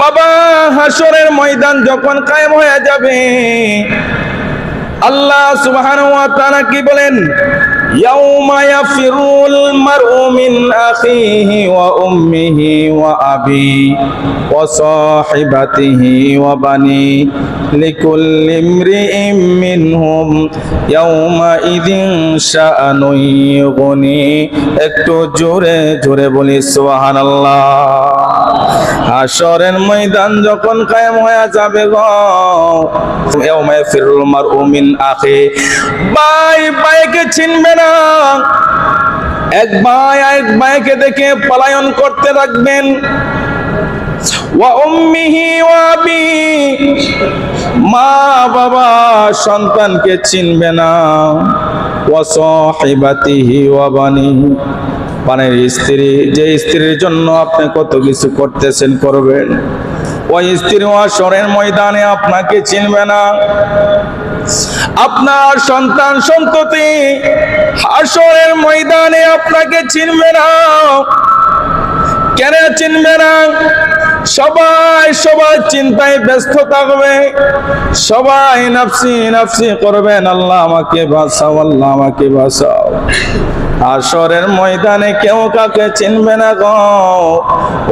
বাবা হাসরের ময়দান যখন কায়েম হয়ে যাবে, আল্লাহ সুবহান ওয়া তাআলা কি বলেন? ইয়াউমা ইয়াফিরুল মারউ মিন আখিহি ওয়া উম্মিহি ওয়া আবি ওয়া সাহিবাতিহি ওয়া বানি ইমরিইম মিনহুম ইয়াউমা ইযিন শাআনুন ইউগনি একটু জোরে জোরে বলি, সুবহানাল্লাহ। হাসরের ময়দান যখন কায়েম হয়ে যাবে গো, ইয়াউমা ইয়াফিরুল মারউ মিন আখি। ভাই, ভাইকে চিনবে না। এক ভাই এক ভাইকে দেখে পলায়ন করতে রাখবেন। ওয়া উম্মিহি ওয়া আবি। মা বাবা সন্তানকে চিনবে না। ওয়া সাহিবাতিহি ওয়া বানি। পানের স্ত্রী, যে স্ত্রীর জন্য আপনি কত কিছু করতেছেন করবেন। ওই স্ত্রী আসরের ময়দানে আপনাকে চিনবে না। আপনার সন্তান সন্ততি হাসরের ময়দানে আপনাকে চিনবে না। কেন চিনবে না? সবাই সবাই চিন্তায় ব্যস্ত থাকবে। সবাই নাফসি নাফসি করবেন। আল্লাহ আমাকে বাঁচাও, আল্লাহ আমাকে বাঁচাও। হাসরের ময়দানে কেউ কাকে চিনবে না গো।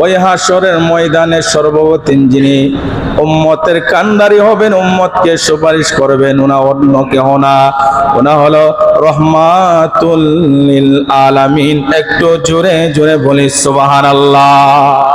ওই হাসরের ময়দানে সর্ববতীন যিনি উম্মতের কান্দারি হবেন, উম্মতকে সুপারিশ করবেন ওনা অন্য কেহ না। ওনা হলো রহমাতুল আলামিন। একটু জোরে জোরে বলি, সুবহানাল্লাহ।